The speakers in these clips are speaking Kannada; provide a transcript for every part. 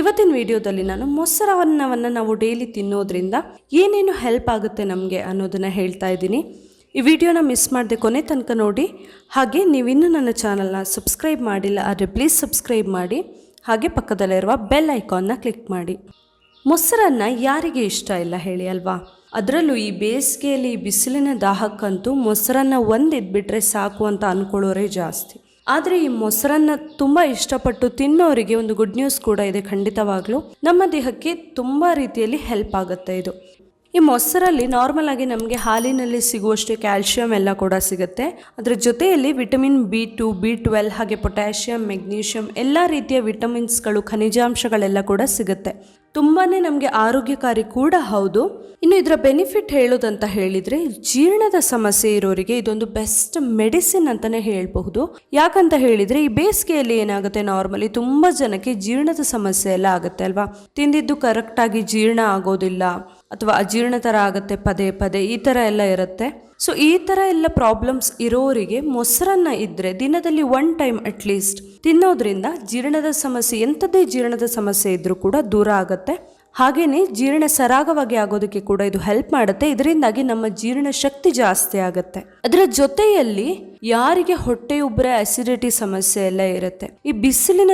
ಇವತ್ತಿನ ವಿಡಿಯೋದಲ್ಲಿ ನಾನು ಮೊಸರನ್ನವನ್ನು ನಾವು ಡೈಲಿ ತಿನ್ನೋದ್ರಿಂದ ಏನೇನು ಹೆಲ್ಪ್ ಆಗುತ್ತೆ ನಮಗೆ ಅನ್ನೋದನ್ನು ಹೇಳ್ತಾ ಇದ್ದೀನಿ. ಈ ವಿಡಿಯೋನ ಮಿಸ್ ಮಾಡದೆ ಕೊನೆ ತನಕ ನೋಡಿ. ಹಾಗೆ ನೀವಿನ್ನೂ ನನ್ನ ಚಾನಲ್ನ ಸಬ್ಸ್ಕ್ರೈಬ್ ಮಾಡಿಲ್ಲ ಆದರೆ ಪ್ಲೀಸ್ ಸಬ್ಸ್ಕ್ರೈಬ್ ಮಾಡಿ. ಹಾಗೆ ಪಕ್ಕದಲ್ಲಿರುವ ಬೆಲ್ ಐಕಾನ್ನ ಕ್ಲಿಕ್ ಮಾಡಿ. ಮೊಸರನ್ನ ಯಾರಿಗೆ ಇಷ್ಟ ಇಲ್ಲ ಹೇಳಿ ಅಲ್ವಾ? ಅದರಲ್ಲೂ ಈ ಬೇಸಿಗೆಯಲ್ಲಿ ಬಿಸಿಲಿನ ದಾಹಕ್ಕಂತೂ ಮೊಸರನ್ನ ಒಂದಿದ್ಬಿಟ್ರೆ ಸಾಕು ಅಂತ ಅಂದ್ಕೊಳ್ಳೋರೇ ಜಾಸ್ತಿ. ಆದರೆ ಈ ಮೊಸರನ್ನ ತುಂಬ ಇಷ್ಟಪಟ್ಟು ತಿನ್ನೋರಿಗೆ ಒಂದು ಗುಡ್ ನ್ಯೂಸ್ ಕೂಡ ಇದೆ ಖಂಡಿತವಾಗ್ಲೂ. ನಮ್ಮ ದೇಹಕ್ಕೆ ತುಂಬ ರೀತಿಯಲ್ಲಿ ಹೆಲ್ಪ್ ಆಗುತ್ತೆ ಇದು. ಈ ಮೊಸರಲ್ಲಿ ನಾರ್ಮಲ್ ಆಗಿ ನಮಗೆ ಹಾಲಿನಲ್ಲಿ ಸಿಗುವಷ್ಟು ಕ್ಯಾಲ್ಶಿಯಂ ಎಲ್ಲ ಕೂಡ ಸಿಗುತ್ತೆ. ಅದರ ಜೊತೆಯಲ್ಲಿ vitamin B two B twelve ಹಾಗೆ ಪೊಟ್ಯಾಷಿಯಂ ಮೆಗ್ನೀಷಿಯಂ ಎಲ್ಲ ರೀತಿಯ ವಿಟಮಿನ್ಸ್ಗಳು ಖನಿಜಾಂಶಗಳೆಲ್ಲ ಕೂಡ ಸಿಗುತ್ತೆ. ತುಂಬಾ ನಮಗೆ ಆರೋಗ್ಯಕಾರಿ ಕೂಡ ಹೌದು. ಇನ್ನು ಇದರ ಬೆನಿಫಿಟ್ ಹೇಳೋದಂತ ಹೇಳಿದರೆ, ಜೀರ್ಣದ ಸಮಸ್ಯೆ ಇರೋರಿಗೆ ಇದೊಂದು ಬೆಸ್ಟ್ ಮೆಡಿಸಿನ್ ಅಂತಲೇ ಹೇಳಬಹುದು. ಯಾಕಂತ ಹೇಳಿದರೆ, ಈ ಬೇಸಿಗೆಯಲ್ಲಿ ಏನಾಗುತ್ತೆ? ನಾರ್ಮಲಿ ತುಂಬ ಜನಕ್ಕೆ ಜೀರ್ಣದ ಸಮಸ್ಯೆ ಎಲ್ಲ ಆಗುತ್ತೆ ಅಲ್ವಾ? ತಿಂದಿದ್ದು ಕರೆಕ್ಟಾಗಿ ಜೀರ್ಣ ಆಗೋದಿಲ್ಲ, ಅಥವಾ ಅಜೀರ್ಣ ಥರ ಆಗುತ್ತೆ, ಪದೇ ಪದೇ, ಈ ಥರ ಎಲ್ಲ ಇರುತ್ತೆ. ಸೊ ಈ ಥರ ಎಲ್ಲ ಪ್ರಾಬ್ಲಮ್ಸ್ ಇರೋರಿಗೆ ಮೊಸರನ್ನ ಇದ್ದರೆ ದಿನದಲ್ಲಿ ಒನ್ ಟೈಮ್ ಅಟ್ಲೀಸ್ಟ್ ತಿನ್ನೋದ್ರಿಂದ ಜೀರ್ಣದ ಸಮಸ್ಯೆ, ಎಂಥದ್ದೇ ಜೀರ್ಣದ ಸಮಸ್ಯೆ ಇದ್ದರೂ ಕೂಡ ದೂರ ಆಗುತ್ತೆ. ಹಾಗೆಯೇ ಜೀರ್ಣ ಸರಾಗವಾಗಿ ಆಗೋದಕ್ಕೆ ಕೂಡ ಇದು ಹೆಲ್ಪ್ ಮಾಡುತ್ತೆ. ಇದರಿಂದಾಗಿ ನಮ್ಮ ಜೀರ್ಣ ಶಕ್ತಿ ಜಾಸ್ತಿ ಆಗುತ್ತೆ. ಅದರ ಜೊತೆಯಲ್ಲಿ ಯಾರಿಗೆ ಹೊಟ್ಟೆ ಉಬ್ಬರ ಆಸಿಡಿಟಿ ಸಮಸ್ಯೆ ಎಲ್ಲ ಇರುತ್ತೆ. ಈ ಬಿಸಿಲಿನ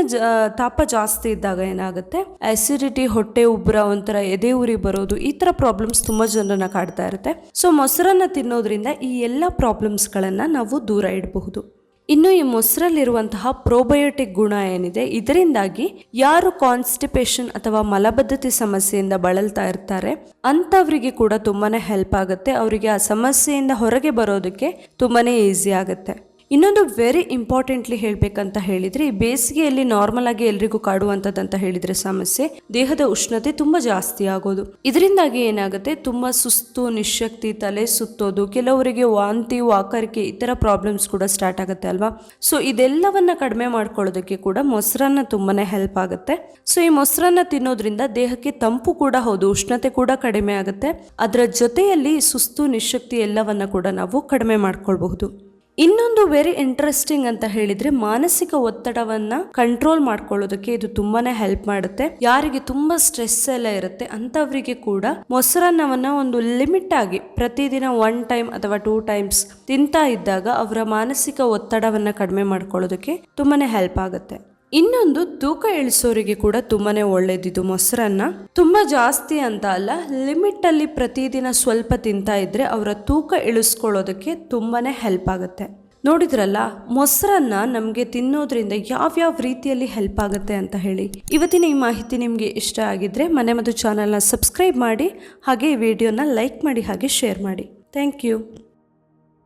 ತಾಪ ಜಾಸ್ತಿ ಇದ್ದಾಗ ಏನಾಗುತ್ತೆ? ಆಸಿಡಿಟಿ ಹೊಟ್ಟೆ ಉಬ್ಬರ ಒಂಥರ ಎದೆ ಉರಿ ಬರೋದು, ಈ ತರ ಪ್ರಾಬ್ಲಮ್ಸ್ ತುಂಬಾ ಜನರನ್ನ ಕಾಡ್ತಾ ಇರುತ್ತೆ. ಸೊ ಮೊಸರನ್ನ ತಿನ್ನೋದ್ರಿಂದ ಈ ಎಲ್ಲ ಪ್ರಾಬ್ಲಮ್ಸ್ಗಳನ್ನು ನಾವು ದೂರ ಇಡಬಹುದು. ಇನ್ನು ಈ ಮೊಸರಲ್ಲಿರುವಂತಹ ಪ್ರೋಬಯೋಟಿಕ್ ಗುಣ ಏನಿದೆ? ಇದರಿಂದಾಗಿ ಯಾರು ಕಾನ್ಸ್ಟಿಪೇಷನ್ ಅಥವಾ ಮಲಬದ್ಧತೆ ಸಮಸ್ಯೆಯಿಂದ ಬಳಲ್ತಾ ಇರ್ತಾರೆ, ಅಂಥವರಿಗೆ ಕೂಡ ತುಂಬಾನೇ ಹೆಲ್ಪ್ ಆಗುತ್ತೆ. ಅವರಿಗೆ ಆ ಸಮಸ್ಯೆಯಿಂದ ಹೊರಗೆ ಬರೋದಕ್ಕೆ ತುಂಬಾನೇ ಈಸಿ ಆಗುತ್ತೆ. ಇನ್ನೊಂದು ವೆರಿ ಇಂಪಾರ್ಟೆಂಟ್ಲಿ ಹೇಳಬೇಕಂತ ಹೇಳಿದರೆ ಬೇಸಿಗೆಯಲ್ಲಿ ನಾರ್ಮಲ್ ಆಗಿ ಎಲ್ರಿಗೂ ಕಾಡುವಂಥದ್ದಂತ ಹೇಳಿದರೆ ಸಮಸ್ಯೆ, ದೇಹದ ಉಷ್ಣತೆ ತುಂಬ ಜಾಸ್ತಿ ಆಗೋದು. ಇದರಿಂದಾಗಿ ಏನಾಗುತ್ತೆ? ತುಂಬ ಸುಸ್ತು ನಿಶಕ್ತಿ ತಲೆ ಸುತ್ತೋದು, ಕೆಲವರಿಗೆ ವಾಂತಿ, ವಾಕರಿಕೆ ಈ ಥರ ಪ್ರಾಬ್ಲಮ್ಸ್ ಕೂಡ ಸ್ಟಾರ್ಟ್ ಆಗುತ್ತೆ ಅಲ್ವಾ? ಸೊ ಇದೆಲ್ಲವನ್ನ ಕಡಿಮೆ ಮಾಡ್ಕೊಳ್ಳೋದಕ್ಕೆ ಕೂಡ ಮೊಸರನ್ನ ತುಂಬಾನೇ ಹೆಲ್ಪ್ ಆಗುತ್ತೆ. ಸೊ ಈ ಮೊಸರನ್ನ ತಿನ್ನೋದ್ರಿಂದ ದೇಹಕ್ಕೆ ತಂಪು ಕೂಡ ಹೌದು, ಉಷ್ಣತೆ ಕೂಡ ಕಡಿಮೆ ಆಗುತ್ತೆ. ಅದರ ಜೊತೆಯಲ್ಲಿ ಸುಸ್ತು ನಿಶಕ್ತಿ ಎಲ್ಲವನ್ನ ಕೂಡ ನಾವು ಕಡಿಮೆ ಮಾಡ್ಕೊಳ್ಬಹುದು. ಇನ್ನೊಂದು ವೆರಿ ಇಂಟ್ರೆಸ್ಟಿಂಗ್ ಅಂತ ಹೇಳಿದ್ರೆ ಮಾನಸಿಕ ಒತ್ತಡವನ್ನ ಕಂಟ್ರೋಲ್ ಮಾಡ್ಕೊಳ್ಳೋದಕ್ಕೆ ಇದು ತುಂಬಾನೇ ಹೆಲ್ಪ್ ಮಾಡುತ್ತೆ. ಯಾರಿಗೆ ತುಂಬಾ ಸ್ಟ್ರೆಸ್ ಎಲ್ಲ ಇರುತ್ತೆ ಅಂತವರಿಗೆ ಕೂಡ ಮೊಸರನ್ನವನ್ನ ಒಂದು ಲಿಮಿಟ್ ಆಗಿ ಪ್ರತಿದಿನ ಒನ್ ಟೈಮ್ ಅಥವಾ ಟೂ ಟೈಮ್ಸ್ ತಿಂತಾ ಇದ್ದಾಗ ಅವರ ಮಾನಸಿಕ ಒತ್ತಡವನ್ನ ಕಡಿಮೆ ಮಾಡ್ಕೊಳ್ಳೋದಕ್ಕೆ ತುಂಬಾನೇ ಹೆಲ್ಪ್ ಆಗುತ್ತೆ. ಇನ್ನೊಂದು ತೂಕ ಇಳಿಸೋರಿಗೆ ಕೂಡ ತುಂಬಾನೇ ಒಳ್ಳೇದಿದು. ಮೊಸರನ್ನ ತುಂಬಾ ಜಾಸ್ತಿ ಅಂತ ಅಲ್ಲ ಲಿಮಿಟ್ ಅಲ್ಲಿ ಪ್ರತಿದಿನ ಸ್ವಲ್ಪ ತಿಂತಾ ಇದ್ರೆ ಅವರ ತೂಕ ಇಳಿಸ್ಕೊಳ್ಳೋದಕ್ಕೆ ತುಂಬಾನೇ ಹೆಲ್ಪ್ ಆಗುತ್ತೆ. ನೋಡಿದ್ರಲ್ಲ, ಮೊಸರನ್ನ ನಮಗೆ ತಿನ್ನೋದ್ರಿಂದ ಯಾವ್ಯಾವ ರೀತಿಯಲ್ಲಿ ಹೆಲ್ಪ್ ಆಗುತ್ತೆ ಅಂತ ಹೇಳಿ. ಇವತ್ತಿನ ಈ ಮಾಹಿತಿ ನಿಮಗೆ ಇಷ್ಟ ಆಗಿದ್ರೆ ಮನೆ ಮತ್ತು ಚಾನಲ್ನ ಸಬ್ಸ್ಕ್ರೈಬ್ ಮಾಡಿ, ಹಾಗೆ ವಿಡಿಯೋನ ಲೈಕ್ ಮಾಡಿ, ಹಾಗೆ ಶೇರ್ ಮಾಡಿ. Thank you